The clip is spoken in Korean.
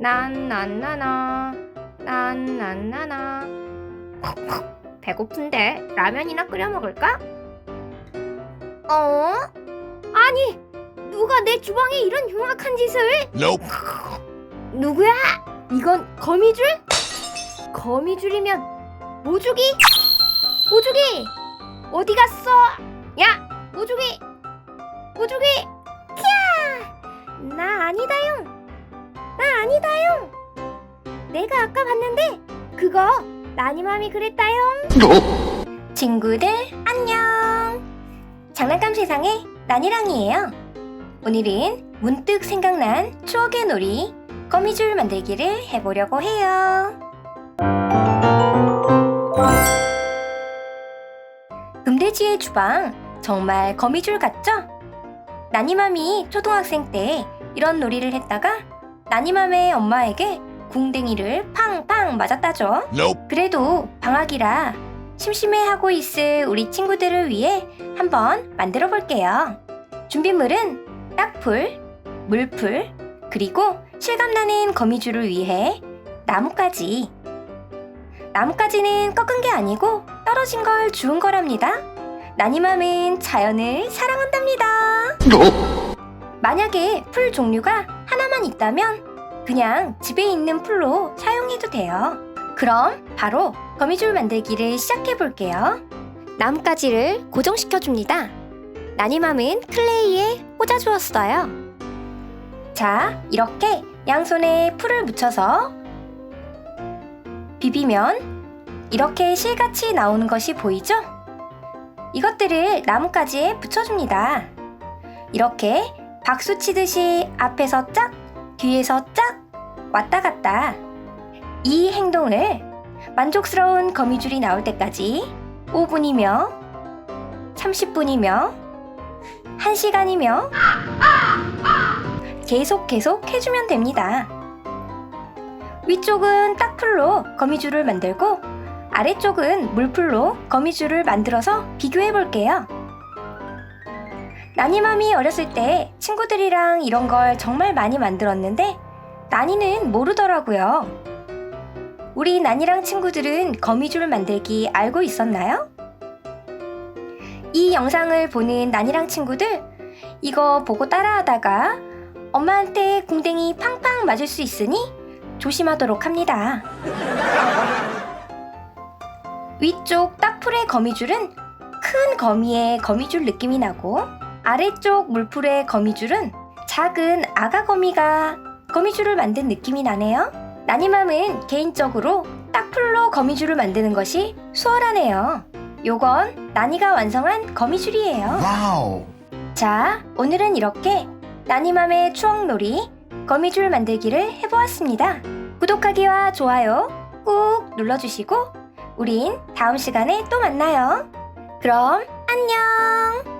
난난나나 난난나나 배고픈데 라면이나 끓여 먹을까? 어? 아니 누가 내 주방에 이런 흉악한 짓을? Nope. 누구야? 이건 거미줄? 거미줄이면 모주기? 모주기 어디 갔어? 야 모주기 모주기 캬! 나 아니다용 나 아니다용 내가 아까 봤는데 그거 나니맘이 그랬다용 친구들 안녕. 장난감 세상의 나니랑이에요. 오늘은 문득 생각난 추억의 놀이 거미줄 만들기를 해보려고 해요. 금돼지의 주방 정말 거미줄 같죠? 나니맘이 초등학생 때 이런 놀이를 했다가 나니맘의 엄마에게 궁뎅이를 팡팡 맞았다죠. Nope. 그래도 방학이라 심심해하고 있을 우리 친구들을 위해 한번 만들어 볼게요. 준비물은 딱풀, 물풀, 그리고 실감나는 거미줄을 위해 나뭇가지. 나뭇가지는 꺾은 게 아니고 떨어진 걸 주운 거랍니다. 나니맘은 자연을 사랑한답니다. 만약에 풀 종류가 하나만 있다면 그냥 집에 있는 풀로 사용해도 돼요. 그럼 바로 거미줄 만들기를 시작해 볼게요. 나뭇가지를 고정시켜 줍니다. 나니맘은 클레이에 꽂아 주었어요. 자, 이렇게 양손에 풀을 묻혀서 비비면 이렇게 실같이 나오는 것이 보이죠? 이것들을 나뭇가지에 붙여줍니다. 이렇게 박수 치듯이 앞에서 짝, 뒤에서 짝 왔다 갔다. 이 행동을 만족스러운 거미줄이 나올 때까지 5분이며 30분이며 1시간이며 계속 계속 해주면 됩니다. 위쪽은 딱풀로 거미줄을 만들고 아래쪽은 물풀로 거미줄을 만들어서 비교해 볼게요. 나니맘이 어렸을 때 친구들이랑 이런 걸 정말 많이 만들었는데 나니는 모르더라고요. 우리 나니랑 친구들은 거미줄 만들기 알고 있었나요? 이 영상을 보는 나니랑 친구들 이거 보고 따라하다가 엄마한테 궁뎅이 팡팡 맞을 수 있으니 조심하도록 합니다. 위쪽 딱풀의 거미줄은 큰 거미의 거미줄 느낌이 나고 아래쪽 물풀의 거미줄은 작은 아가 거미가 거미줄을 만든 느낌이 나네요. 나니맘은 개인적으로 딱풀로 거미줄을 만드는 것이 수월하네요. 요건 나니가 완성한 거미줄이에요. Wow. 자, 오늘은 이렇게 나니맘의 추억놀이 거미줄 만들기를 해보았습니다. 구독하기와 좋아요 꾹 눌러주시고 우린 다음 시간에 또 만나요. 그럼 안녕!